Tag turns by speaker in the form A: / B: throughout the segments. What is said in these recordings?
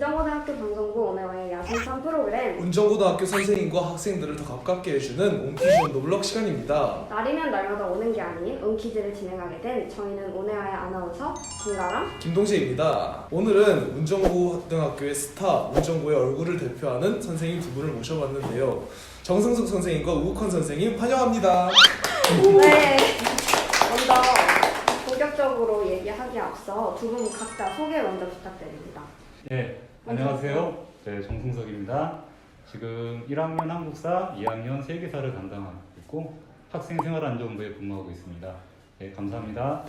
A: 운정고등학교 방송부 오늘의 야생산 프로그램
B: 운정고등학교 선생님과 학생들을 더 가깝게 해주는 온키즈원 노블럭 시간입니다.
A: 날이면 날마다 오는 게 아닌 온키즈를 진행하게 된 저희는 오늘의 아나운서 김가람
B: 김동재입니다. 오늘은 운정고등학교의 스타, 운정고의 얼굴을 대표하는 선생님 두 분을 모셔봤는데요. 정승숙 선생님과 우국헌 선생님 환영합니다.
A: 네 먼저 본격적으로 얘기하기에 앞서 두 분 각자 소개 먼저 부탁드립니다
C: 네, 안녕하세요. 네, 정승석입니다. 지금 1학년 한국사, 2학년 세계사를 담당하고 있고 학생 생활 안전부에 근무하고 있습니다. 네, 감사합니다.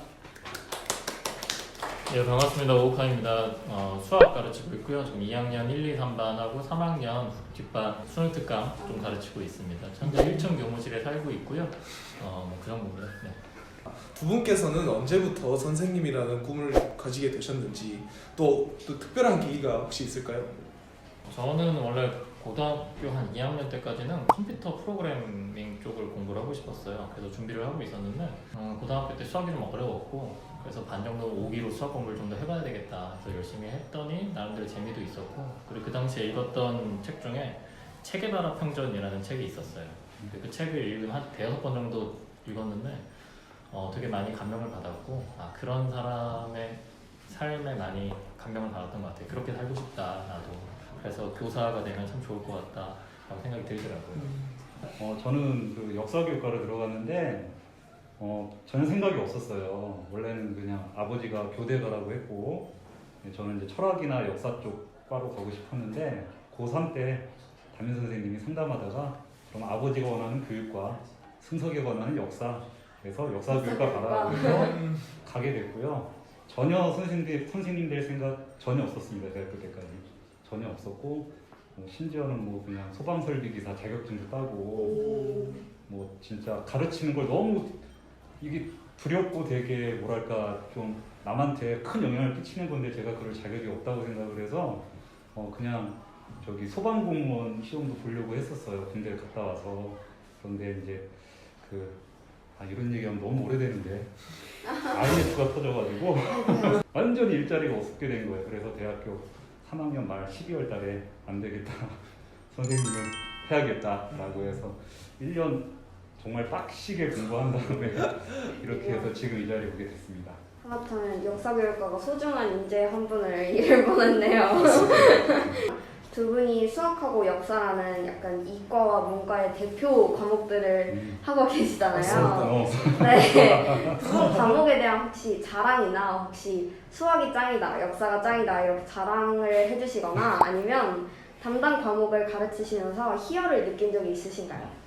D: 예, 반갑습니다. 오칸입니다. 어, 수학 가르치고 있고요. 지금 2학년 1, 2, 3반하고 3학년 뒷반 수능 특강 좀 가르치고 있습니다. 현재 1층 교무실에 살고 있고요. 어, 뭐 그 정도고요. 네.
B: 두 분께서는 언제부터 선생님이라는 꿈을 가지게 되셨는지 또, 또 특별한 계기가 혹시 있을까요?
D: 저는 원래 고등학교 한 2학년 때까지는 컴퓨터 프로그래밍 쪽을 공부를 하고 싶었어요. 그래서 준비를 하고 있었는데 어, 고등학교 때 수학이 좀 어려웠고 그래서 반 정도 5기로 수학 공부를 좀 더 해봐야 되겠다. 그래서 열심히 했더니 나름대로 재미도 있었고 그리고 그 당시에 읽었던 책 중에 체계바라 평전이라는 책이 있었어요. 그 책을 읽은 한 대여섯 번 정도 읽었는데 어, 되게 많이 감명을 받았고 아 그런 사람의 삶에 많이 감명을 받았던 것 같아요. 그렇게 살고 싶다 나도. 그래서 교사가 되면 참 좋을 것 같다 라고 생각이 들더라고요.
C: 어, 저는 그 역사교육과를 들어갔는데 어, 전혀 생각이 없었어요. 원래는 그냥 아버지가 교대 가라고 했고 네, 저는 이제 철학이나 역사 쪽 과로 가고 싶었는데 고3 때 담임 선생님이 상담하다가 그럼 아버지가 원하는 교육과 승석이 원하는 역사 그래서 역사 교육과 가라고 해서 가게 됐고요. 전혀 선생님들 선생님 될 생각 전혀 없었습니다. 대학교 때까지 전혀 없었고 뭐 심지어는 뭐 그냥 소방 설비 기사 자격증도 따고 뭐 진짜 가르치는 걸 너무 이게 두렵고 되게 뭐랄까 좀 남한테 큰 영향을 끼치는 건데 제가 그럴 자격이 없다고 생각을 해서 어 그냥 저기 소방공무원 시험도 보려고 했었어요 군대 갔다 와서 그런데 이제 그 아, 이런 얘기하면 너무 오래되는데. IMF가 터져가지고. 완전히 일자리가 없게 된 거예요. 그래서 대학교 3학년 말 12월 달에 안 되겠다. 선생님을 해야겠다라고 해서 1년 정말 빡시게 공부한 다음에 이렇게 해서 지금 이 자리에 오게 됐습니다.
A: 하마터면 역사교육과가 소중한 인재 한 분을 잃을 뻔했네요 두 분이 수학하고 역사라는 약간 이과와 문과의 대표 과목들을
C: 음.
A: 하고 계시잖아요
C: 어,
A: 네. 두분 과목에 대한 혹시 자랑이나 혹시 수학이 짱이다, 역사가 짱이다 이렇게 자랑을 해주시거나 아니면 담당 과목을 가르치시면서 희열을 느낀 적이 있으신가요?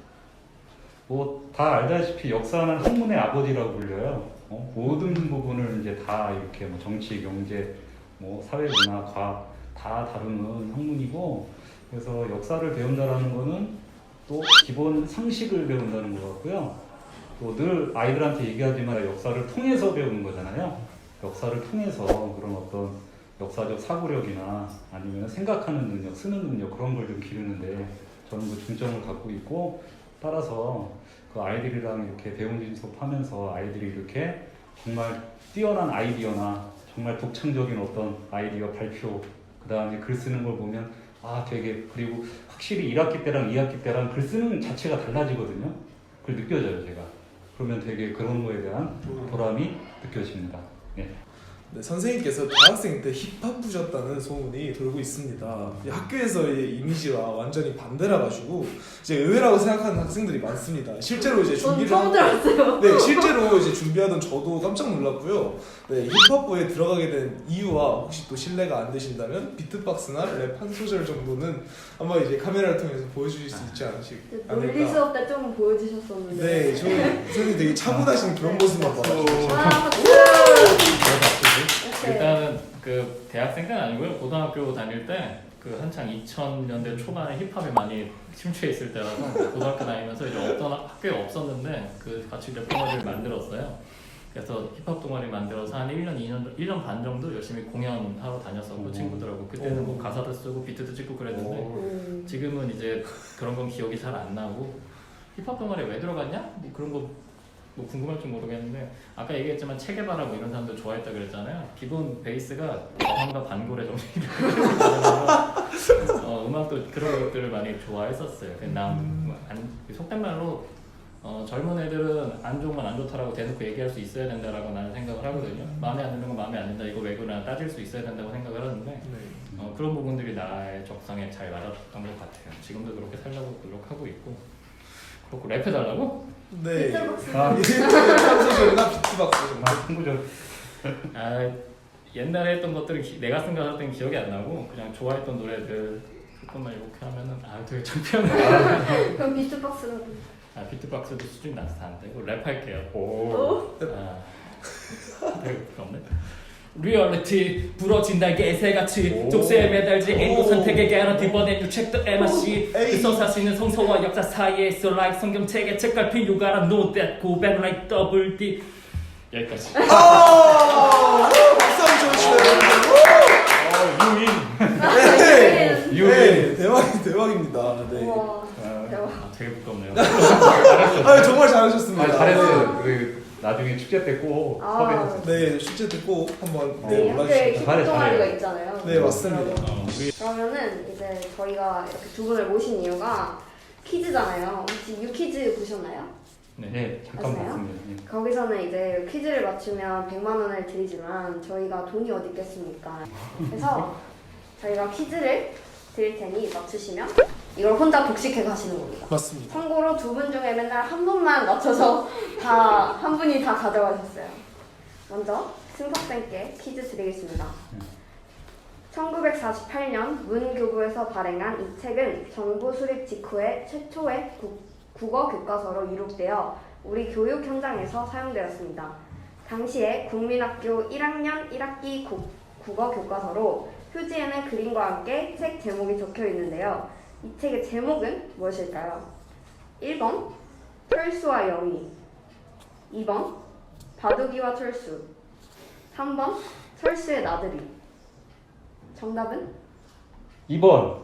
C: 뭐다 알다시피 역사는 학문의 아버지라고 불려요. 어? 모든 부분을 이제 다 이렇게 뭐 정치, 경제, 뭐 사회 문화, 과학 다 다루는 학문이고 그래서 역사를 배운다라는 거는 또 기본 상식을 배운다는 것 같고요. 또 늘 아이들한테 얘기하지만 역사를 통해서 배우는 거잖아요. 역사를 통해서 그런 어떤 역사적 사고력이나 아니면 생각하는 능력, 쓰는 능력 그런 걸 좀 기르는데 저는 그 중점을 갖고 있고 따라서 그 아이들이랑 이렇게 배운 수업하면서 아이들이 이렇게 정말 뛰어난 아이디어나 정말 독창적인 어떤 아이디어 발표 그 다음에 글 쓰는 걸 보면 아 되게 그리고 확실히 1학기 때랑 2학기 때랑 글 쓰는 자체가 달라지거든요. 그걸 느껴져요 제가. 그러면 되게 그런 거에 대한 보람이 느껴집니다. 네.
B: 네, 선생님께서 대학생 때 힙합 부셨다는 소문이 돌고 있습니다. 이 학교에서의 이미지와 완전히 반대라 가지고 이제 의외라고 생각하는 학생들이 많습니다. 실제로 이제
A: 전
B: 준비를
A: 처음
B: 하-
A: 들었어요.
B: 네, 실제로 이제 준비하던 저도 깜짝 놀랐고요. 네, 힙합부에 들어가게 된 이유와 혹시 또 신뢰가 안 되신다면 비트박스나 랩 한 소절 정도는 한번 이제 카메라를 통해서 보여주실 수 있지 않으시,
A: 논리
B: 않을까.
A: 수업 때좀 보여주셨었는데
B: 네, 저 선생님 되게 차분하신 그런 모습만 봐가지고
A: 아, 이렇게
D: 일단은 그 대학생 때는 아니고요. 고등학교 다닐 때 그 한창 2000년대 초반에 힙합이 많이 침투해 있을 때라서 고등학교 다니면서 이제 어떤 학교에 없었는데 그 같이 이제 동아리를 만들었어요. 그래서 힙합 동아리 만들어서 한 1년, 2년, 1년 반 정도 열심히 공연하러 다녔었고
C: 오.
D: 친구들하고 그때는 뭐 가사도 쓰고 비트도 찍고 그랬는데
A: 음,
D: 지금은 이제 그런 건 기억이 잘 안 나고 힙합 동아리에 왜 들어갔냐? 뭐 그런 거 뭐 궁금할지 모르겠는데 아까 얘기했지만 체계바라 뭐 이런 사람들 좋아했다 그랬잖아요. 기본 베이스가 어항과 반고래 정도 이렇게 많이 좋아했었어요. 근데 난뭐 안, 속된 말로 어, 젊은 애들은 안 좋은 건 안 좋다라고 대놓고 얘기할 수 있어야 된다라고 나는 생각을 하거든요. 마음에 안 드는 건 마음에 안 든다. 이거 왜 그러나 따질 수 있어야 된다고 생각을 하는데
B: 네.
D: 어, 그런 부분들이 나의 적성에 잘 맞았던 것 같아요. 지금도 그렇게 살려고 노력하고 있고 그렇고 랩해달라고?
B: 네.
A: 비트박스.
C: 아,
B: 비트박스 정도.
C: 아, 친구죠.
D: 아 옛날에 했던 것들은 기- 내가 생각할 땐 기억이 안 나고 그냥 좋아했던 노래들 조금만 이렇게 하면은 아 되게 창피하네.
A: 그럼 비트박스로.
D: 아 비트박스도 수준이 낮아서 안 되고 랩할게요.
A: 오.
D: 아 되게 부끄럽네. 리얼리티 부러진 날개 새같이
C: 오.
D: 족쇄에 매달지 인도
B: 오.
D: 선택의 개런티 번엔 유책도 MRC
B: 에이.
D: 그 서 사시는 성서와 역사 사이에 있어 like 성경책의 책갈피 You gotta know that go back like double D 여기까지
B: 아! 박수 한번 쳐주시네요.
C: 어, 유인.
B: 네.
C: 유인.
B: 네, 대박 대박입니다. 네.
A: 우와.
C: 아,
A: 대박.
D: 아, 되게 부끄럽네요
B: 아 정말 잘하셨습니다.
C: 아, 잘했어요. 그 나중에 축제 때 꼭
A: 아.
C: 섭외해주세요.
B: 네, 실제 듣고 한번 네,
A: 네, 학교에
B: 올라주시죠.
C: 잘해,
A: 기본 동아리가
C: 잘해.
A: 있잖아요.
B: 네, 맞습니다.
D: 어, 우리
A: 그러면은 이제 저희가 이렇게 두 분을 모신 이유가 퀴즈잖아요. 혹시 유퀴즈 보셨나요?
D: 네.
C: 네, 잠깐
A: 아세요?
C: 봤습니다. 네.
A: 거기서는 이제 퀴즈를 맞추면 100만 원을 드리지만 저희가 돈이 어디 있겠습니까? 그래서 저희가 퀴즈를 드릴 테니 맞추시면 이걸 혼자 독식해 가시는 겁니다.
B: 맞습니다.
A: 참고로 두 분 중에 맨날 한 분만 맞춰서 다 한 분이 다 가져가셨어요. 먼저 승석쌤께 퀴즈 드리겠습니다. 1948년 문교부에서 발행한 이 책은 정부 수립 직후에 최초의 국, 국어 교과서로 이룩되어 우리 교육 현장에서 사용되었습니다. 당시에 국민학교 1학년 1학기 국, 국어 교과서로 표지에는 그림과 함께 책 제목이 적혀 있는데요. 이 책의 제목은 무엇일까요? 1번 철수와 영희 2번 바둑이와 철수. 3번 철수의 나들이. 정답은?
C: 2번.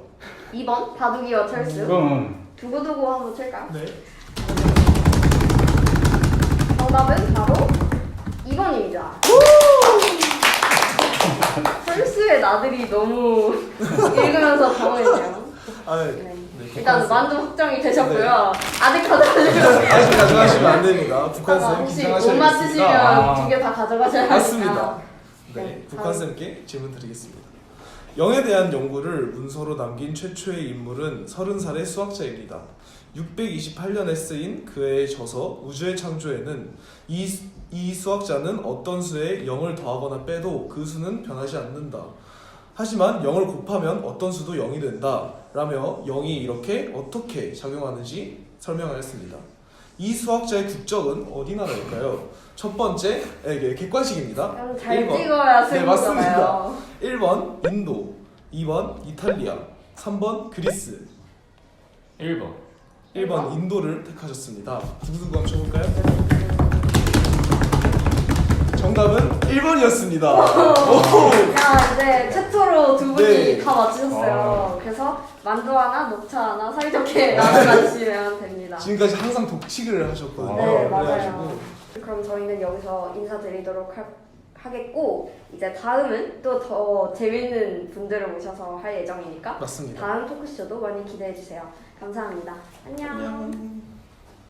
A: 2번 바둑이와 철수.
C: 그럼
A: 두고두고 한번 칠까요?
B: 네.
A: 정답은 바로 2번입니다. 철수의 나들이 너무 읽으면서 당황했네요
B: 아, 네.
A: 네.
B: 네,
A: 일단
B: 북한
A: 만두 확정이 되셨고요 아직 가져가시면
B: 아직 가져가시면 안 됩니다. 북한 쌤
A: 혹시 못
B: 긴장하셔야겠습니다.
A: 맞추시면
C: 아.
A: 두개 다 가져가셔야
B: 맞습니다.
A: 하니까.
B: 네,
A: 네,
B: 북한 쌤께 질문 드리겠습니다. 영에 대한 연구를 문서로 남긴 최초의 인물은 30살의 수학자입니다. 628년에 쓰인 그의 저서 우주의 창조에는 이, 수- 이 수학자는 어떤 수에 0을 더하거나 빼도 그 수는 변하지 않는다. 하지만 0을 곱하면 어떤 수도 0이 된다. 라며 0이 이렇게 어떻게 작용하는지 설명하였습니다. 이 수학자의 국적은 어디 나라일까요? 첫 번째, 네, 이게 객관식입니다. 잘일 번.
A: 찍어야
B: 네, 맞습니다.
A: 승부잖아요.
B: 1번 인도, 2번 이탈리아, 3번 그리스,
D: 1번
B: 1번 인도를 택하셨습니다. 두구두구 한번 쳐볼까요? 정답은 1번이었습니다.
A: 야 이제 최초로 두 분이
B: 네.
A: 다 맞추셨어요. 그래서 만두 하나, 녹차 하나 사이좋게 나눠 가주시면 됩니다.
B: 지금까지 항상 독식을 하셨거든요.
A: 네,
B: 그래가지고
A: 맞아요. 그럼 저희는 여기서 인사드리도록 하, 하겠고 이제 다음은 또 더 재밌는 분들을 모셔서 할 예정이니까
B: 맞습니다.
A: 다음 토크쇼도 많이 기대해 주세요. 감사합니다. 안녕.
B: 안녕.